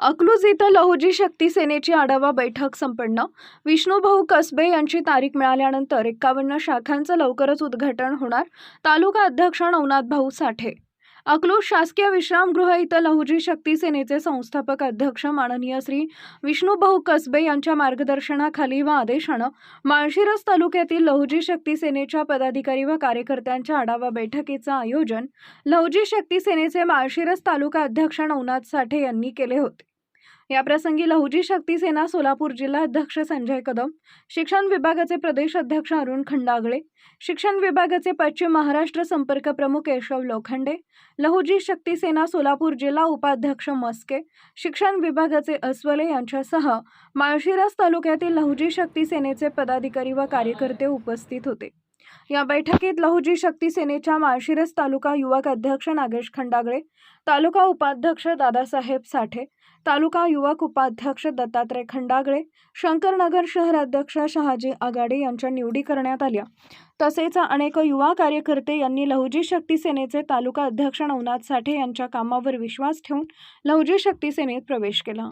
अकलूज इथं लहुजी शक्ती सेनेची आढावा बैठक संपन्न. विष्णूभाऊ कसबे यांची तारीख मिळाल्यानंतर एकावन्न शाखांचं लवकरच उद्घाटन होणार. तालुका अध्यक्ष नवनाथ भाऊ साठे. अकलूज शासकीय विश्रामगृह इथं लहुजी शक्ती सेनेचे संस्थापक अध्यक्ष माननीय श्री विष्णूभाऊ कसबे यांच्या मार्गदर्शनाखाली व आदेशानं माळशिरस तालुक्यातील लहुजी शक्ती सेनेच्या पदाधिकारी व कार्यकर्त्यांच्या आढावा बैठकीचं आयोजन लहुजी शक्ती सेनेचे माळशिरस तालुका अध्यक्ष नवनाथ साठे यांनी केले होते. याप्रसंगी लहुजी शक्ती सेना सोलापूर जिल्हा अध्यक्ष संजय कदम शिक्षण विभागाचे प्रदेश अध्यक्ष अरुण खंडागळे शिक्षण विभागाचे पश्चिम महाराष्ट्र संपर्क प्रमुख केशव लोखंडे लहुजी शक्ती सेना सोलापूर जिल्हा उपाध्यक्ष मस्के शिक्षण विभागाचे अस्वले यांच्यासह माळशिरस तालुक्यातील लहुजी शक्ती सेनेचे पदाधिकारी व कार्यकर्ते उपस्थित होते. या बैठकीत लहुजी शक्ती सेनेच्या माळशिरस तालुका युवक अध्यक्ष नागेश खंडागळे तालुका उपाध्यक्ष दादासाहेब साठे तालुका युवक उपाध्यक्ष दत्तात्रय खंडागळे शंकरनगर शहराध्यक्ष शहाजी आघाडे यांच्या निवडी करण्यात आल्या. तसेच अनेक युवा कार्यकर्ते यांनी लहुजी शक्ती सेनेचे तालुका अध्यक्ष नवनाथ साठे यांच्या कामावर विश्वास ठेवून लहुजी शक्ती सेनेत प्रवेश केला.